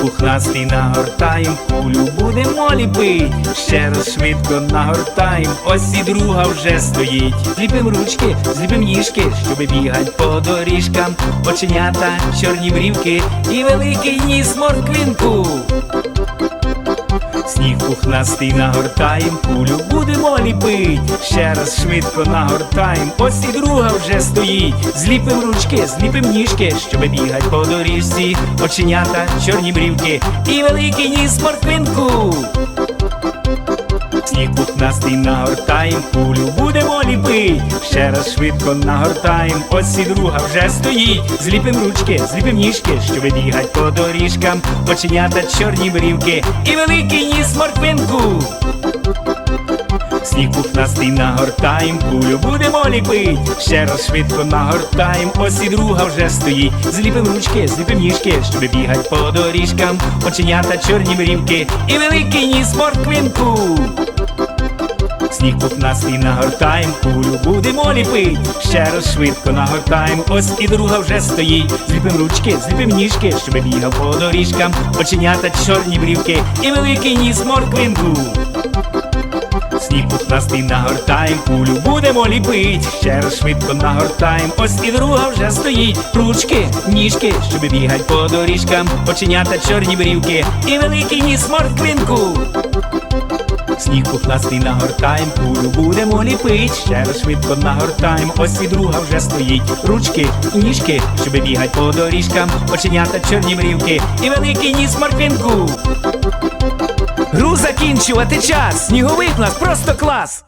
пухнастий нагортаєм, кулю будемо ліпить. Ще раз швидко нагортаєм, ось і друга вже стоїть. Зліпим ручки, зліпим ніжки, щоби бігать по доріжкам. Оченята, чорні брівки і великий ніс морквинку. Сніг пухнастий нагортаєм, кулю будемо ліпить. Ще раз швидко нагортаєм, ось і друга вже стоїть. Зліпим ручки, зліпим ніжки, щоби бігать по доріжці. Оченята, чорні брівки і великий ніс морквинку. Сніг пухнастий нагортаєм, кулю будемо ліпить. Ще раз швидко нагортаєм, ось і друга вже стоїть. Зліпим ручки, зліпим ніжки, що бігать по доріжкам, оченята чорні брівки і великий ніс морквинку. Сніг пухнастий нагортаєм, кулю будемо ліпить. Ще раз швидко нагортаєм, ось і друга вже стоїть. Зліпим ручки, зліпим ніжки, щоб бігать по доріжкам, оченята чорні брівки і великий ніс морквинку. Сніг пухнастий нагортаєм, кулю будемо ліпить. Ще раз швидко нагортаєм, ось і друга вже стоїть. Зліпим ручки, зліпим ніжки, щоб бігав по доріжкам, оченята чорні брівки і великий ніс морквинку. Сніг пухнастий нагортаєм, кулю будемо ліпить. Ще раз швидко нагортаєм, ось і друга вже стоїть. Ручки, ніжки, щоб бігать по доріжкам, оченята чорні брівки і великий ніс морквинку. Сніг покласти нагортаєм, кулю будемо ліпить. Ще раз швидко нагортаєм, ось і друга вже стоїть. Ручки, ніжки, щоб бігать по доріжкам, оченята чорні мрівки і великий ніс морквинку. Гру закінчувати час! Сніговик нас просто клас!